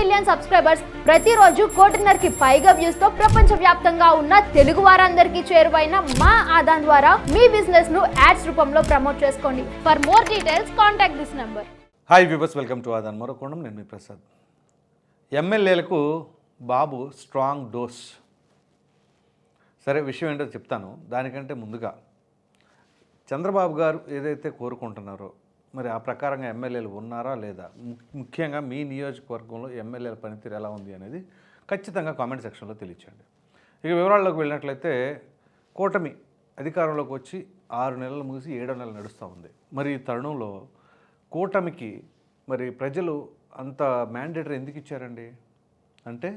Million subscribers ప్రతిరోజు కోటిన్నరకి పైగా వ్యూస్తో ప్రపంచ వ్యాప్తంగా ఉన్న తెలుగు వారందరికీ చేరువైన మా ఆదాన్ ద్వారా మీ బిజినెస్ను యాడ్స్ రూపంలో ప్రమోట్ చేసుకోండి. For more details contact this number hi viewers welcome to Aadhan మరొకోణం నేను మీ ప్రసాద్. ఎమ్మెల్యేలకు బాబు స్ట్రాంగ్ డోస్ సరే విషయం ఏంటో చెప్తాను. దానికంటే ముందుగా చంద్రబాబు గారు ఏదైతే కోరుకుంటున్నారో మరి ఆ ప్రకారంగా ఎమ్మెల్యేలు ఉన్నారా లేదా? ముఖ్యంగా మీ నియోజకవర్గంలో ఎమ్మెల్యేల పనితీరు ఎలా ఉంది అనేది ఖచ్చితంగా కామెంట్ సెక్షన్లో తెలియచేయండి. ఇక వివరాల్లోకి వెళ్ళినట్లయితే కూటమి అధికారంలోకి వచ్చి ఆరు నెలలు ముగిసి ఏడో నెలలు నడుస్తూ ఉంది. మరి ఈ తరుణంలో కూటమికి మరి ప్రజలు అంత మ్యాండేటరీ ఎందుకు ఇచ్చారండి? అంటే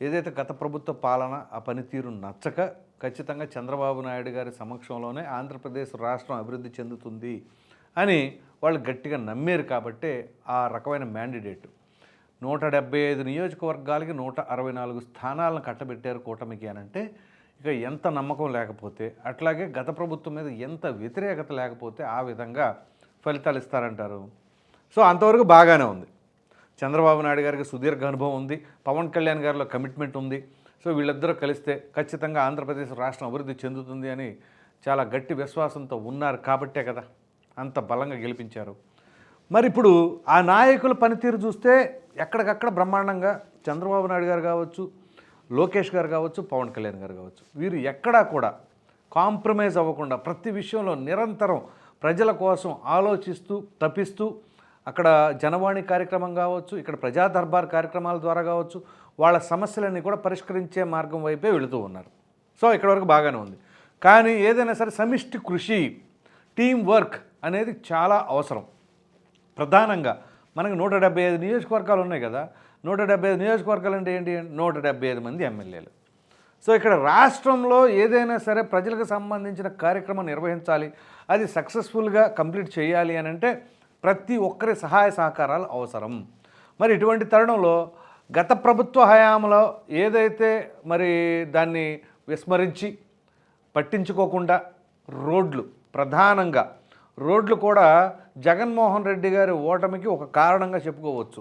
ఏదైతే గత ప్రభుత్వ పాలన ఆ పనితీరు నచ్చక ఖచ్చితంగా చంద్రబాబు నాయుడు గారి సమక్షంలోనే ఆంధ్రప్రదేశ్ రాష్ట్రం అభివృద్ధి చెందుతుంది అని వాళ్ళు గట్టిగా నమ్మారు కాబట్టే ఆ రకమైన మ్యాండిడేట్. నూట డెబ్బై ఐదు నియోజకవర్గాలకి నూట అరవై నాలుగు స్థానాలను కట్టబెట్టారు కూటమికి అని అంటే ఇక ఎంత నమ్మకం లేకపోతే అట్లాగే గత ప్రభుత్వం మీద ఎంత వ్యతిరేకత లేకపోతే ఆ విధంగా ఫలితాలు ఇస్తారంటారు? సో అంతవరకు బాగానే ఉంది. చంద్రబాబు నాయుడు గారికి సుదీర్ఘ అనుభవం ఉంది పవన్ కళ్యాణ్ గారిలో కమిట్మెంట్ ఉంది. సో వీళ్ళిద్దరూ కలిస్తే ఖచ్చితంగా ఆంధ్రప్రదేశ్ రాష్ట్రం అభివృద్ధి చెందుతుంది అని చాలా గట్టి విశ్వాసంతో ఉన్నారు కాబట్టే కదా. అంత బలంగా గెలిపించారు. మరి ఇప్పుడు ఆ నాయకుల పనితీరు చూస్తే ఎక్కడికక్కడ బ్రహ్మాండంగా చంద్రబాబు నాయుడు గారు కావచ్చు లోకేష్ గారు కావచ్చు పవన్ కళ్యాణ్ గారు కావచ్చు. వీరు ఎక్కడా కూడా కాంప్రమైజ్ అవ్వకుండా ప్రతి విషయంలో నిరంతరం ప్రజల కోసం ఆలోచిస్తూ తప్పిస్తూ అక్కడ జనవాణి కార్యక్రమం కావచ్చు ఇక్కడ ప్రజా దర్బార్ కార్యక్రమాల ద్వారా కావచ్చు వాళ్ళ సమస్యలన్నీ కూడా పరిష్కరించే మార్గం వైపే వెళుతూ ఉన్నారు. సో ఇక్కడ వరకు బాగానే ఉంది. కానీ ఏదైనా సరే సమిష్టి కృషి టీం వర్క్ అనేది చాలా అవసరం. ప్రధానంగా మనకి నూట డెబ్బై ఐదు నియోజకవర్గాలు ఉన్నాయి కదా నూట డెబ్బై ఐదు నియోజకవర్గాలు అంటే ఏంటి? నూట డెబ్బై ఐదు మంది ఎమ్మెల్యేలు. సో ఇక్కడ రాష్ట్రంలో ఏదైనా సరే ప్రజలకు సంబంధించిన కార్యక్రమం నిర్వహించాలి అది సక్సెస్ఫుల్గా కంప్లీట్ చేయాలి అని అంటే ప్రతి ఒక్కరి సహాయ సహకారాలు అవసరం. మరి ఇటువంటి తరుణంలో గత ప్రభుత్వ హయాంలో ఏదైతే మరి దాన్ని విస్మరించి పట్టించుకోకుండా రోడ్లు ప్రధానంగా రోడ్లు కూడా జగన్మోహన్ రెడ్డి గారి ఓటమికి ఒక కారణంగా చెప్పుకోవచ్చు.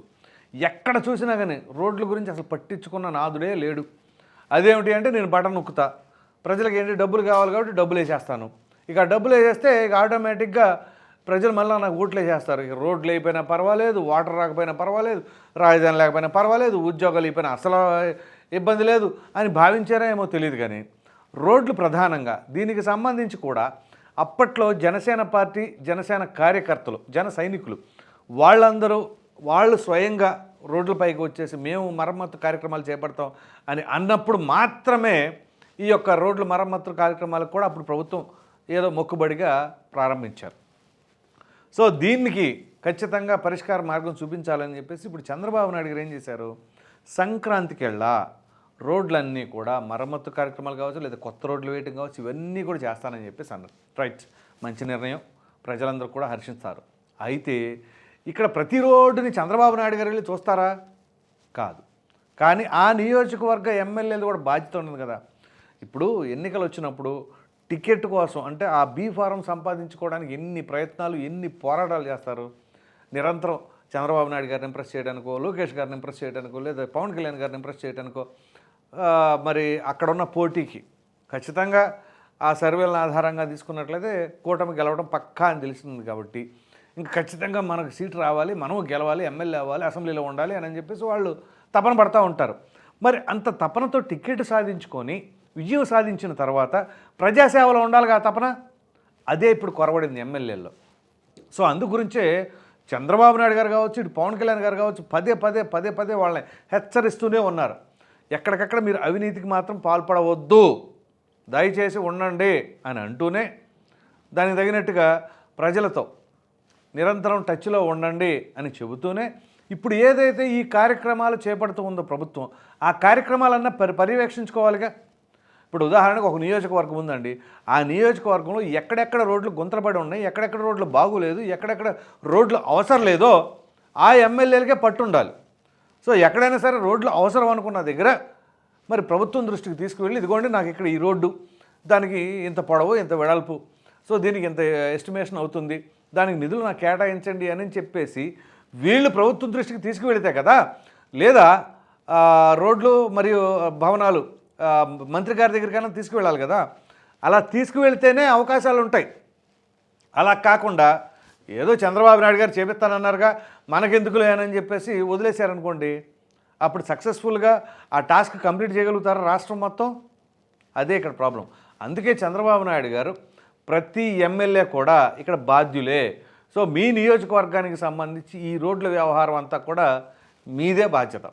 ఎక్కడ చూసినా కానీ రోడ్ల గురించి అసలు పట్టించుకున్న నాదుడే లేడు. అదేమిటి అంటే నేను బటన్ నొక్కుతా. ప్రజలకు ఏంటి డబ్బులు కావాలి కాబట్టి డబ్బులు వేసేస్తాను. ఇక డబ్బులు వేసేస్తే ఇక ఆటోమేటిక్గా ప్రజలు మళ్ళీ నాకు ఓట్లు వేసేస్తారు. ఇక రోడ్లు అయిపోయినా పర్వాలేదు వాటర్ రాకపోయినా పర్వాలేదు రాజధాని లేకపోయినా పర్వాలేదు ఉద్యోగాలు అయిపోయినా అసలు ఇబ్బంది లేదు అని భావించారా ఏమో తెలియదు కానీ రోడ్లు ప్రధానంగా దీనికి సంబంధించి కూడా అప్పట్లో జనసేన పార్టీ జనసేన కార్యకర్తలు జన సైనికులు వాళ్ళందరూ వాళ్ళు స్వయంగా రోడ్లపైకి వచ్చేసి మేము మరమ్మతు కార్యక్రమాలు చేపడతాం అని అన్నప్పుడు మాత్రమే ఈ యొక్క రోడ్ల మరమ్మతు కార్యక్రమాలకు కూడా అప్పుడు ప్రభుత్వం ఏదో మొక్కుబడిగా ప్రారంభించారు. సో దీనికి ఖచ్చితంగా పరిష్కార మార్గం చూపించాలని చెప్పేసి ఇప్పుడు చంద్రబాబు నాయుడు గారు ఏం చేశారు? సంక్రాంతికి వెళ్ళా. రోడ్లన్నీ కూడా మరమ్మత్తు కార్యక్రమాలు కావచ్చు లేదా కొత్త రోడ్లు వేయటం కావచ్చు ఇవన్నీ కూడా చేస్తానని చెప్పేసి అన్నారు. రైట్ మంచి నిర్ణయం. ప్రజలందరూ కూడా హర్షిస్తారు. అయితే ఇక్కడ ప్రతి రోడ్డుని చంద్రబాబు నాయుడు గారు వెళ్ళి చూస్తారా? కాదు. కానీ ఆ నియోజకవర్గ ఎమ్మెల్యేలు కూడా బాధ్యత ఉండదు కదా. ఇప్పుడు ఎన్నికలు వచ్చినప్పుడు టికెట్ కోసం అంటే ఆ బీ ఫారం సంపాదించుకోవడానికి ఎన్ని ప్రయత్నాలు ఎన్ని పోరాటాలు చేస్తారు? నిరంతరం చంద్రబాబు నాయుడు గారిని ఇంప్రెస్ చేయడానికో లోకేష్ గారిని ఇంప్రెస్ చేయడానికో లేదా పవన్ కళ్యాణ్ గారిని ఇంప్రెస్ చేయడానికో మరి అక్కడ ఉన్న పోటీకి ఖచ్చితంగా ఆ సర్వేలను ఆధారంగా తీసుకున్నట్లయితే కూటమి గెలవడం పక్కా అని తెలిసింది కాబట్టి ఇంకా ఖచ్చితంగా మనకు సీట్ రావాలి మనము గెలవాలి ఎమ్మెల్యే అవ్వాలి అసెంబ్లీలో ఉండాలి అని చెప్పేసి వాళ్ళు తపన పడతా ఉంటారు. మరి అంత తపనతో టికెట్ సాధించుకొని విజయం సాధించిన తర్వాత ప్రజాసేవలో ఉండాలిగా తపన? అదే ఇప్పుడు కొరవడింది ఎమ్మెల్యేల్లో. సో అందు గురించే చంద్రబాబు నాయుడు గారు కావచ్చు ఇటు పవన్ కళ్యాణ్ గారు కావచ్చు పదే పదే పదే పదే వాళ్ళని హెచ్చరిస్తూనే ఉన్నారు. ఎక్కడికక్కడ మీరు అవినీతికి మాత్రం పాల్పడవద్దు. దయచేసి ఉండండి అని అంటూనే దానికి తగినట్టుగా ప్రజలతో నిరంతరం టచ్లో ఉండండి అని చెబుతూనే ఇప్పుడు ఏదైతే ఈ కార్యక్రమాలు చేపడుతూ ఉందో ప్రభుత్వం ఆ కార్యక్రమాలన్నా పరి పర్యవేక్షించుకోవాలిగా? ఇప్పుడు ఉదాహరణకు ఒక నియోజకవర్గం ఉందండి. ఆ నియోజకవర్గంలో ఎక్కడెక్కడ రోడ్లు గుంతరపడి ఉన్నాయి ఎక్కడెక్కడ రోడ్లు బాగులేదు ఎక్కడెక్కడ రోడ్లు అవసరం లేదో ఆ ఎమ్మెల్యేలకే పట్టు ఉండాలి సో ఎక్కడైనా సరే రోడ్లు అవసరం అనుకున్న దగ్గర మరి ప్రభుత్వం దృష్టికి తీసుకువెళ్ళి ఇదిగోండి నాకు ఇక్కడ ఈ రోడ్డు దానికి ఇంత పొడవు ఇంత వెడల్పు సో దీనికి ఇంత ఎస్టిమేషన్ అవుతుంది దానికి నిధులు నాకు కేటాయించండి అని చెప్పేసి వీళ్ళు ప్రభుత్వం దృష్టికి తీసుకువెళితే కదా లేదా రోడ్లు మరియు భవనాలు మంత్రి గారి దగ్గరికైనా తీసుకువెళ్ళాలి కదా అలా తీసుకువెళ్తేనే అవకాశాలు ఉంటాయి. అలా కాకుండా ఏదో చంద్రబాబు నాయుడు గారు చేపిస్తానన్నారుగా మనకెందుకు లేనని చెప్పేసి వదిలేశారనుకోండి అప్పుడు సక్సెస్ఫుల్గా ఆ టాస్క్ కంప్లీట్ చేయగలుగుతారా రాష్ట్రం మొత్తం? అదే ఇక్కడ ప్రాబ్లం అందుకే చంద్రబాబు నాయుడు గారు ప్రతి ఎమ్మెల్యే కూడా ఇక్కడ బాధ్యులే. సో మీ నియోజకవర్గానికి సంబంధించి ఈ రోడ్ల వ్యవహారం అంతా కూడా మీదే బాధ్యత.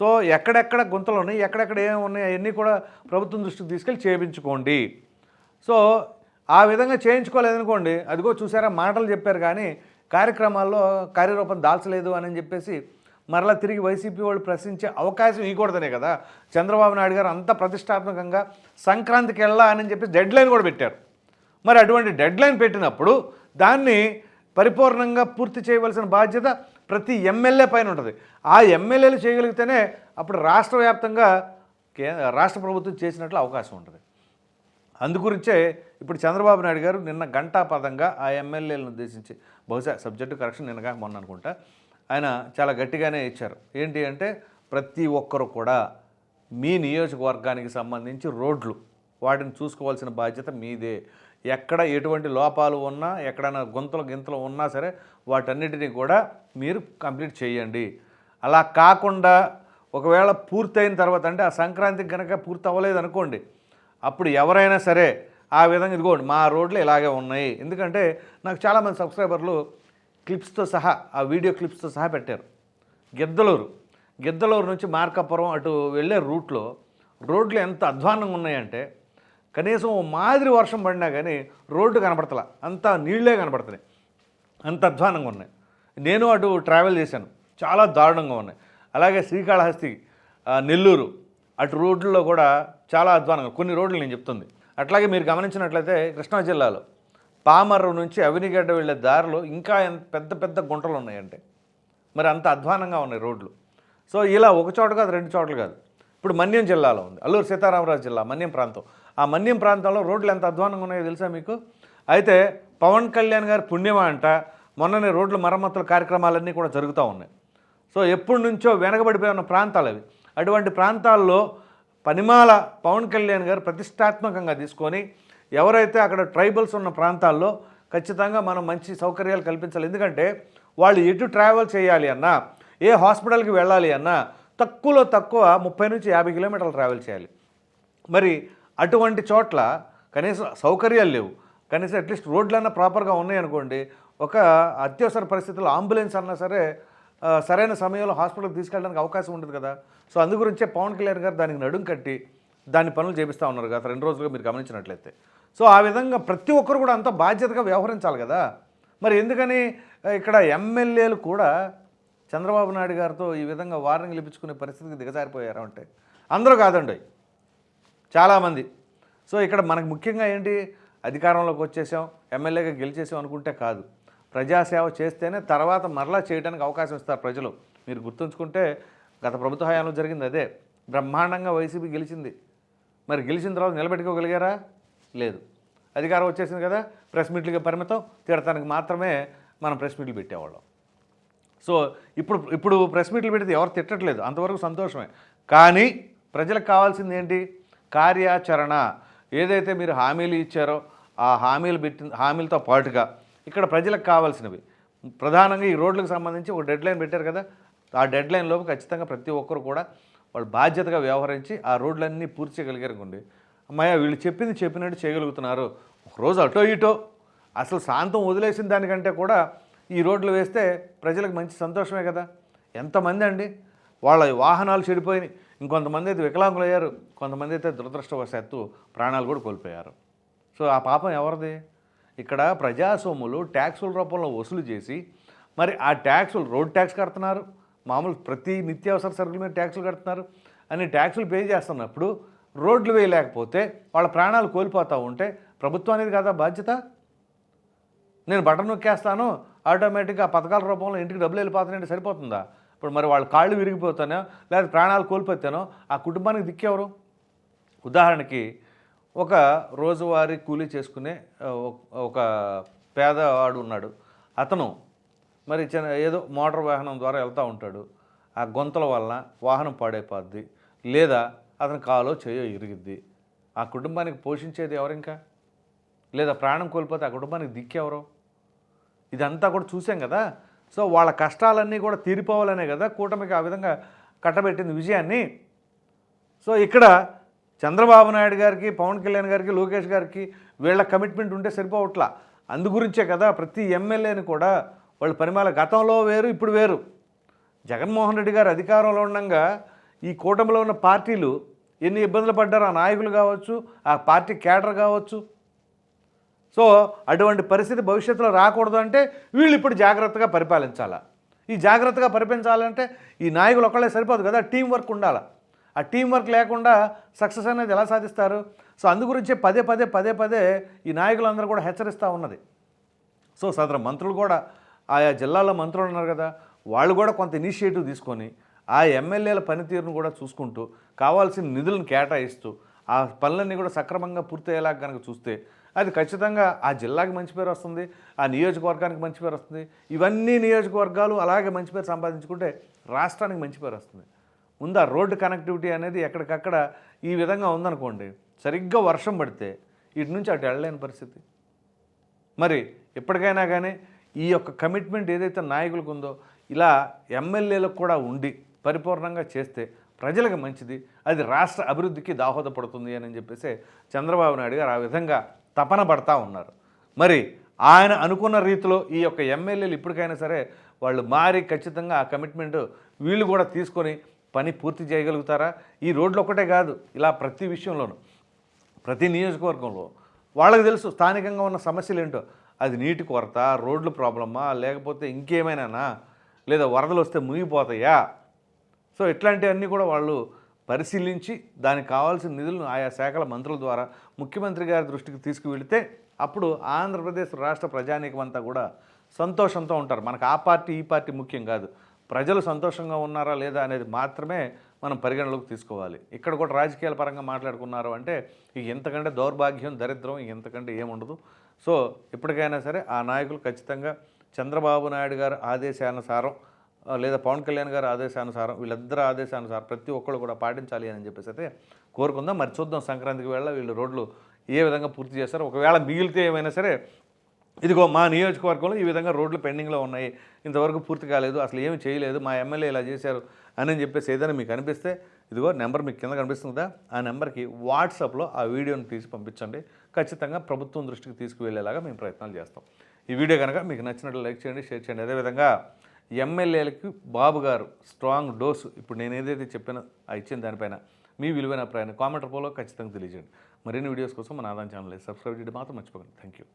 సో ఎక్కడెక్కడ గుంతలు ఉన్నాయి ఎక్కడెక్కడ ఏమి ఉన్నాయి అవన్నీ కూడా ప్రభుత్వం దృష్టికి తీసుకెళ్ళి చేయించుకోండి సో ఆ విధంగా చేయించుకోలేదనుకోండి అదిగో చూసారా మాటలు చెప్పారు కానీ కార్యక్రమాల్లో కార్యరూపం దాల్చలేదు అని చెప్పేసి మరలా తిరిగి వైసీపీ వాళ్ళు ప్రశ్నించే అవకాశం ఇవ్వకూడదనే కదా. చంద్రబాబు నాయుడు గారు అంత ప్రతిష్టాత్మకంగా సంక్రాంతికి వెళ్ళా అని చెప్పి డెడ్ లైన్ కూడా పెట్టారు. మరి అటువంటి డెడ్ లైన్ పెట్టినప్పుడు దాన్ని పరిపూర్ణంగా పూర్తి చేయవలసిన బాధ్యత ప్రతి ఎమ్మెల్యే పైన ఉంటుంది. ఆ ఎమ్మెల్యేలు చేయగలిగితేనే అప్పుడు రాష్ట్ర వ్యాప్తంగా రాష్ట్ర ప్రభుత్వం చేసినట్లు అవకాశం ఉంటుంది. అందుగురించే ఇప్పుడు చంద్రబాబు నాయుడు గారు నిన్న గంటాపదంగా ఆ ఎమ్మెల్యేలను ఉద్దేశించి బహుశా సబ్జెక్టు కరెక్షన్ నిన్నగా మొన్న అనుకుంటా ఆయన చాలా గట్టిగానే ఇచ్చారు. ఏంటి అంటే ప్రతి ఒక్కరు కూడా మీ నియోజకవర్గానికి సంబంధించి రోడ్లు వాటిని చూసుకోవాల్సిన బాధ్యత మీదే. ఎక్కడ ఎటువంటి లోపాలు ఉన్నా ఎక్కడైనా గుంతలు గింతలు ఉన్నా సరే వాటన్నిటినీ కూడా మీరు కంప్లీట్ చేయండి. అలా కాకుండా ఒకవేళ పూర్తయిన తర్వాత అంటే ఆ సంక్రాంతికి కనుక పూర్తి అవ్వలేదు అనుకోండి అప్పుడు ఎవరైనా సరే ఆ విధంగా ఇదిగోండి మా రోడ్లు ఇలాగే ఉన్నాయి. ఎందుకంటే నాకు చాలామంది సబ్స్క్రైబర్లు క్లిప్స్తో సహా ఆ వీడియో క్లిప్స్తో సహా పెట్టారు. గిద్దలూరు. గిద్దలూరు నుంచి మార్కాపురం అటు వెళ్ళే రూట్లో రోడ్లు ఎంత అధ్వానంగా ఉన్నాయంటే కనీసం మాదిరి వర్షం పడినా కానీ రోడ్డు కనపడతలా. అంతా నీళ్ళే కనపడుతున్నాయి అంత అధ్వానంగా ఉన్నాయి. నేను అటు ట్రావెల్ చేశాను. చాలా దారుణంగా ఉన్నాయి. అలాగే శ్రీకాళహస్తి నెల్లూరు అటు రోడ్లలో కూడా చాలా అధ్వానంగా కొన్ని రోడ్లు నేను చెప్తుంది. అట్లాగే మీరు గమనించినట్లయితే కృష్ణా జిల్లాలో పామర్రు నుంచి అవినిగడ్డ వెళ్ళే దారిలో ఇంకా ఎంత పెద్ద పెద్ద గుంటలు ఉన్నాయంటే. మరి అంత అధ్వానంగా ఉన్నాయి రోడ్లు. సో ఇలా ఒక చోట కాదు రెండు చోట్ల కాదు. ఇప్పుడు మన్యం జిల్లాలో ఉంది. అల్లూరు సీతారామరాజు జిల్లా మన్యం ప్రాంతం. ఆ మన్యం ప్రాంతంలో రోడ్లు ఎంత అధ్వానంగా ఉన్నాయో తెలుసా మీకు? అయితే పవన్ కళ్యాణ్ గారి పుణ్యమా అంట మొన్ననే రోడ్ల మరమ్మతుల కార్యక్రమాలన్నీ కూడా జరుగుతూ ఉన్నాయి. సో ఎప్పటి నుంచో వెనకబడిపోయి ఉన్న ప్రాంతాలు అవి. అటువంటి ప్రాంతాల్లో పనిమాల పవన్ కళ్యాణ్ గారు ప్రతిష్టాత్మకంగా తీసుకొని ఎవరైతే అక్కడ ట్రైబల్స్ ఉన్న ప్రాంతాల్లో ఖచ్చితంగా మనం మంచి సౌకర్యాలు కల్పించాలి. ఎందుకంటే వాళ్ళు ఎటు ట్రావెల్ చేయాలి అన్నా ఏ హాస్పిటల్కి వెళ్ళాలి అన్నా తక్కువలో తక్కువ ముప్పై నుంచి యాభై కిలోమీటర్లు ట్రావెల్ చేయాలి. మరి అటువంటి చోట్ల కనీసం సౌకర్యాలు లేవు. కనీసం అట్లీస్ట్ రోడ్లన్నా ప్రాపర్గా ఉన్నాయనుకోండి ఒక అత్యవసర పరిస్థితుల్లో అంబులెన్స్ అన్నా సరే సరైన సమయంలో హాస్పిటల్కి తీసుకెళ్ళడానికి అవకాశం ఉంటుంది కదా. సో అందు గురించే పవన్ కళ్యాణ్ గారు దానికి నడుం కట్టి దాని పనులు చేపిస్తూ ఉన్నారు గత రెండు రోజులుగా మీరు గమనించినట్లయితే. సో ఆ విధంగా ప్రతి ఒక్కరు కూడా అంత బాధ్యతగా వ్యవహరించాలి కదా. మరి ఎందుకని ఇక్కడ ఎమ్మెల్యేలు కూడా చంద్రబాబు నాయుడు గారితో ఈ విధంగా వార్నింగ్ ఇప్పించుకునే పరిస్థితికి దిగజారిపోయారు అంటే? అందరూ కాదండి. చాలామంది. సో ఇక్కడ మనకు ముఖ్యంగా ఏంటి అధికారంలోకి వచ్చేసాం ఎమ్మెల్యేగా గెలిచేసాం అనుకుంటే కాదు. ప్రజాసేవ చేస్తేనే తర్వాత మరలా చేయడానికి అవకాశం ఇస్తారు ప్రజలు. మీరు గుర్తుంచుకుంటే గత ప్రభుత్వ హయాంలో జరిగింది అదే. బ్రహ్మాండంగా వైసీపీ గెలిచింది. మరి గెలిచిన తర్వాత నిలబెట్టుకోగలిగారా? లేదు. అధికారం వచ్చేసింది కదా ప్రెస్ మీట్లకి పరిమితం తిడటానికి మాత్రమే మనం ప్రెస్ మీట్లు పెట్టేవాళ్ళం. సో ఇప్పుడు ఇప్పుడు ప్రెస్ మీట్లు పెడితే ఎవరు తిట్టట్లేదు. అంతవరకు సంతోషమే. కానీ ప్రజలకు కావాల్సింది ఏంటి? కార్యాచరణ. ఏదైతే మీరు హామీలు ఇచ్చారో ఆ హామీలు పెట్టిన హామీలతో పాటుగా ఇక్కడ ప్రజలకు కావాల్సినవి. ప్రధానంగా ఈ రోడ్లకు సంబంధించి ఒక డెడ్ లైన్ పెట్టారు కదా ఆ డెడ్ లైన్లోపు ఖచ్చితంగా ప్రతి ఒక్కరు కూడా వాళ్ళు బాధ్యతగా వ్యవహరించి ఆ రోడ్లన్నీ పూర్తి చేయగలిగారు అనుకోండి. అమ్మాయ వీళ్ళు చెప్పింది చెప్పినట్టు చేయగలుగుతున్నారు. ఒకరోజు అటో ఇటో. అసలు శాంతం వదిలేసిన దానికంటే కూడా ఈ రోడ్లు వేస్తే ప్రజలకు మంచి సంతోషమే కదా. ఎంతమంది అండి? వాళ్ళ వాహనాలు చెడిపోయినాయి. ఇంకొంతమంది అయితే వికలాంగులు అయ్యారు కొంతమంది అయితే దురదృష్టవశాత్తు ప్రాణాలు కూడా కోల్పోయారు. సో ఆ పాపం ఎవరిది? ఇక్కడ ప్రజాసొమ్ములు ట్యాక్సుల రూపంలో వసూలు చేసి మరి ఆ ట్యాక్సులు రోడ్ ట్యాక్స్ కడుతున్నారు. మామూలు ప్రతి నిత్యావసర సరుకుల మీద ట్యాక్సులు కడుతున్నారు. అని ట్యాక్సులు పే చేస్తున్నప్పుడు రోడ్లు వేయలేకపోతే వాళ్ళ ప్రాణాలు కోల్పోతూ ఉంటే ప్రభుత్వం అనేది కదా బాధ్యత? నేను బటన్ నొక్కేస్తాను ఆటోమేటిక్గా ఆ పథకాల రూపంలో ఇంటికి డబ్బులు వెళ్ళిపోతానంటే సరిపోతుందా? ఇప్పుడు మరి వాళ్ళ కాళ్ళు విరిగిపోతానో లేదా ప్రాణాలు కోల్పోతానో ఆ కుటుంబానికి దిక్కేవరు? ఉదాహరణకి ఒక రోజువారీ కూలీ చేసుకునే ఒక- ఒక పేదవాడు ఉన్నాడు. అతను మరి చిన్న ఏదో మోటార్ వాహనం ద్వారా వెళ్తూ ఉంటాడు. ఆ గొంతల వలన వాహనం పాడైపోద్ది. లేదా అతని కాలో చేయో ఇరిగిద్ది. ఆ కుటుంబానికి పోషించేది ఎవరింకా? లేదా ప్రాణం కోల్పోతే ఆ కుటుంబానికి దిక్కెవరు? ఇదంతా కూడా చూసాం కదా. సో వాళ్ళ కష్టాలన్నీ కూడా తీరిపోవాలనే కదా కూటమికి ఆ విధంగా కట్టబెట్టింది విజయాన్ని. సో ఇక్కడ చంద్రబాబు నాయుడు గారికి పవన్ కళ్యాణ్ గారికి లోకేష్ గారికి వీళ్ళ కమిట్మెంట్ ఉంటే సరిపోవట్లా. అందు గురించే కదా ప్రతి ఎమ్మెల్యేని కూడా వాళ్ళ పరిమాల గతంలో వేరు ఇప్పుడు వేరు. జగన్మోహన్ రెడ్డి గారు అధికారంలో ఉండగా ఈ కూటమిలో ఉన్న పార్టీలు ఎన్ని ఇబ్బందులు పడ్డారు? ఆ నాయకులు కావచ్చు ఆ పార్టీ క్యాడర్ కావచ్చు. సో అటువంటి పరిస్థితి భవిష్యత్తులో రాకూడదు అంటే వీళ్ళు ఇప్పుడు జాగ్రత్తగా పరిపాలించాలా? ఈ జాగ్రత్తగా పరిపాలించాలంటే ఈ నాయకులు ఒక్కళ్ళే సరిపోదు కదా టీం వర్క్ ఉండాలి? ఆ టీం వర్క్ లేకుండా సక్సెస్ అనేది ఎలా సాధిస్తారు? సో అందుగురించే పదే పదే పదే పదే ఈ నాయకులందరూ కూడా హెచ్చరిస్తూ ఉన్నది. సో సదర మంత్రులు కూడా ఆయా జిల్లాలో మంత్రులు ఉన్నారు కదా వాళ్ళు కూడా కొంత ఇనిషియేటివ్ తీసుకొని ఆ ఎమ్మెల్యేల పనితీరును కూడా చూసుకుంటూ కావాల్సిన నిధులను కేటాయిస్తూ ఆ పనులన్నీ కూడా సక్రమంగా పూర్తయ్యేలాగా కనుక చూస్తే అది ఖచ్చితంగా ఆ జిల్లాకి మంచి పేరు వస్తుంది ఆ నియోజకవర్గానికి మంచి పేరు వస్తుంది. ఇవన్నీ నియోజకవర్గాలు అలాగే మంచి పేరు సంపాదించుకుంటే రాష్ట్రానికి మంచి పేరు వస్తుంది. ముందు ఆ రోడ్డు కనెక్టివిటీ అనేది ఎక్కడికక్కడ ఈ విధంగా ఉందనుకోండి సరిగ్గా వర్షం పడితే ఇటు నుంచి అటు వెళ్ళలేని పరిస్థితి. మరి ఎప్పటికైనా కానీ ఈ యొక్క కమిట్మెంట్ ఏదైతే నాయకులకు ఉందో ఇలా ఎమ్మెల్యేలకు కూడా ఉండి పరిపూర్ణంగా చేస్తే ప్రజలకు మంచిది అది రాష్ట్ర అభివృద్ధికి దాహోదపడుతుంది అని చెప్పేసి చంద్రబాబు నాయుడు గారు ఆ విధంగా తపన పడతా ఉన్నారు. మరి ఆయన అనుకున్న రీతిలో ఈ యొక్క ఎమ్మెల్యేలు ఇప్పటికైనా సరే వాళ్ళు మారి ఖచ్చితంగా ఆ కమిట్మెంట్ వీళ్ళు కూడా తీసుకొని పని పూర్తి చేయగలుగుతారా? ఈ రోడ్లు ఒక్కటే కాదు ఇలా ప్రతి విషయంలోనూ ప్రతి నియోజకవర్గంలో వాళ్ళకి తెలుసు స్థానికంగా ఉన్న సమస్యలు ఏంటో. అది నీటి కొరత రోడ్లు ప్రాబ్లమా లేకపోతే ఇంకేమైనానా? లేదా వరదలు వస్తే మునిగిపోతాయా? సో ఇట్లాంటివన్నీ కూడా వాళ్ళు పరిశీలించి దానికి కావాల్సిన నిధులను ఆయా శాఖల మంత్రుల ద్వారా ముఖ్యమంత్రి గారి దృష్టికి తీసుకువెళితే అప్పుడు ఆంధ్రప్రదేశ్ రాష్ట్ర ప్రజానీకం అంతా కూడా సంతోషంతో ఉంటారు. మనకు ఆ పార్టీ ఈ పార్టీ ముఖ్యం కాదు. ప్రజలు సంతోషంగా ఉన్నారా లేదా అనేది మాత్రమే మనం పరిగణలోకి తీసుకోవాలి. ఇక్కడ కూడా రాజకీయాల పరంగా మాట్లాడుకున్నారు అంటే ఇక ఎంతకంటే దౌర్భాగ్యం దరిద్రం ఎంతకంటే ఏముండదు. సో ఎప్పటికైనా సరే ఆ నాయకులు ఖచ్చితంగా చంద్రబాబు నాయుడు గారు ఆదేశానుసారం లేదా పవన్ కళ్యాణ్ గారి ఆదేశానుసారం వీళ్ళిద్దరు ఆదేశానుసారం ప్రతి ఒక్కళ్ళు కూడా పాటించాలి అని చెప్పేసి అయితే కోరుకుందాం. మరి చూద్దాం సంక్రాంతికి వేళ వీళ్ళు రోడ్లు ఏ విధంగా పూర్తి చేస్తారో. ఒకవేళ మిగిలితే ఏమైనా సరే ఇదిగో మా నియోజకవర్గంలో ఈ విధంగా రోడ్లు పెండింగ్లో ఉన్నాయి. ఇంతవరకు పూర్తి కాలేదు. అసలు ఏమి చేయలేదు. మా ఎమ్మెల్యే ఇలా చేశారు అని చెప్పేసి ఏదైనా మీకు అనిపిస్తే ఇదిగో నెంబర్ మీకు కింద కనిపిస్తుందా? ఆ నెంబర్కి వాట్సాప్లో ఆ వీడియోని తీసి పంపించండి. ఖచ్చితంగా ప్రభుత్వం దృష్టికి తీసుకువెళ్ళేలాగా మేము ప్రయత్నాలు చేస్తాం. ఈ వీడియో కనుక మీకు నచ్చినట్లు లైక్ చేయండి షేర్ చేయండి. అదేవిధంగా ఎమ్మెల్యేలకి బాబు గారు స్ట్రాంగ్ డోసు. ఇప్పుడు నేను ఏదైతే చెప్పానో ఆ ఇచ్చిన దానిపైన మీ విలువైన అభిప్రాయాన్ని కామెంట్ రూపంలో ఖచ్చితంగా తెలియజేయండి. మరిన్ని వీడియోస్ కోసం మన ఆదాయం ఛానల్ సబ్స్క్రైబ్ చేయడం. మాత్రం మర్చిపోకండి. Thank you